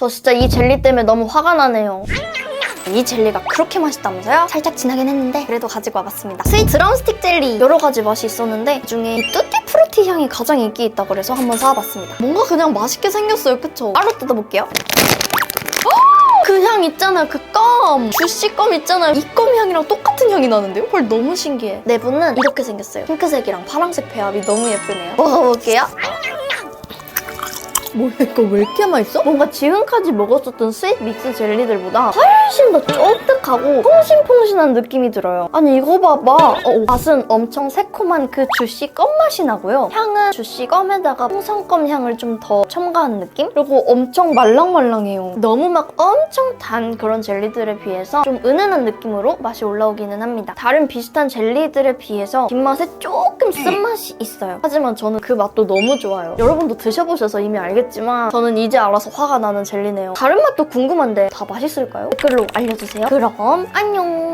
저 진짜 이 젤리 때문에 너무 화가 나네요. 이 젤리가 그렇게 맛있다면서요? 살짝 진하긴 했는데 그래도 가지고 와봤습니다. 스윗 드럼스틱 젤리 여러 가지 맛이 있었는데 그중에 이 뚜띠 프루티 향이 가장 인기 있다고 그래서 한번 사와봤습니다. 뭔가 그냥 맛있게 생겼어요, 그쵸? 따로 뜯어볼게요. 그향 있잖아요, 그 껌! 주시 껌 있잖아요. 이 껌 향이랑 똑같은 향이 나는데요? 헐, 너무 신기해. 내부는 이렇게 생겼어요. 핑크색이랑 파란색 배합이 너무 예쁘네요. 먹어볼게요. 뭐야 이거 왜 이렇게 맛있어? 뭔가 지금까지 먹었었던 스윗 믹스 젤리들보다 훨씬 더 쫀득하고 퐁신퐁신한 느낌이 들어요. 아니 이거 봐봐. 어, 맛은 엄청 새콤한 그 주시 껌 맛이 나고요. 향은 주시 껌에다가 홍성껌 향을 좀 더 첨가한 느낌? 그리고 엄청 말랑말랑해요. 너무 막 엄청 단 그런 젤리들에 비해서 좀 은은한 느낌으로 맛이 올라오기는 합니다. 다른 비슷한 젤리들에 비해서 뒷맛에 조금 쓴맛이 있어요. 하지만 저는 그 맛도 너무 좋아요. 여러분도 드셔보셔서 이미 알 겠지만 저는 이제 알아서 화가 나는 젤리네요. 다른 맛도 궁금한데 다 맛있을까요? 댓글로 알려주세요. 그럼 안녕!